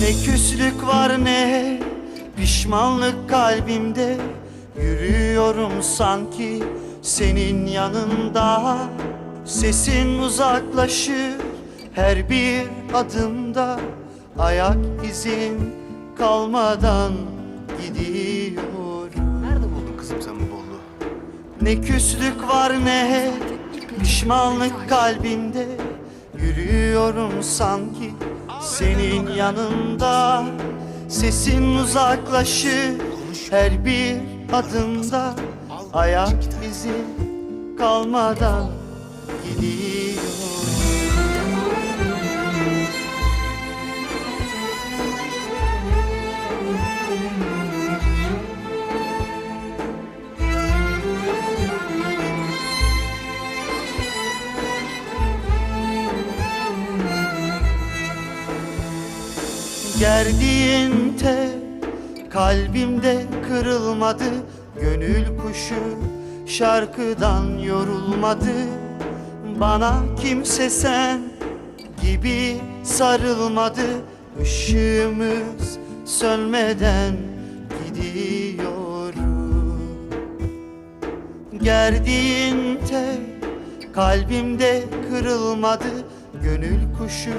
Ne küslük var ne pişmanlık kalbimde. Yürüyorum sanki senin yanında. Sesin uzaklaşır her bir adımda. Ayak izin kalmadan gidiyorum. Nerede buldun kızım sen bu bolluğu? ne küslük var ne pişmanlık kalbimde. Yürüyorum sanki senin yanında. Sesin uzaklaşır her bir adımda. Ayak izi kalmadan gidiyor Gerdiğin tel kalbimde kırılmadı Gönül kuşu şarkıdan yorulmadı. Bana kimse sen gibi sarılmadı Işığımız sönmeden gidiyorum Gerdiğin tel kalbimde kırılmadı Gönül kuşu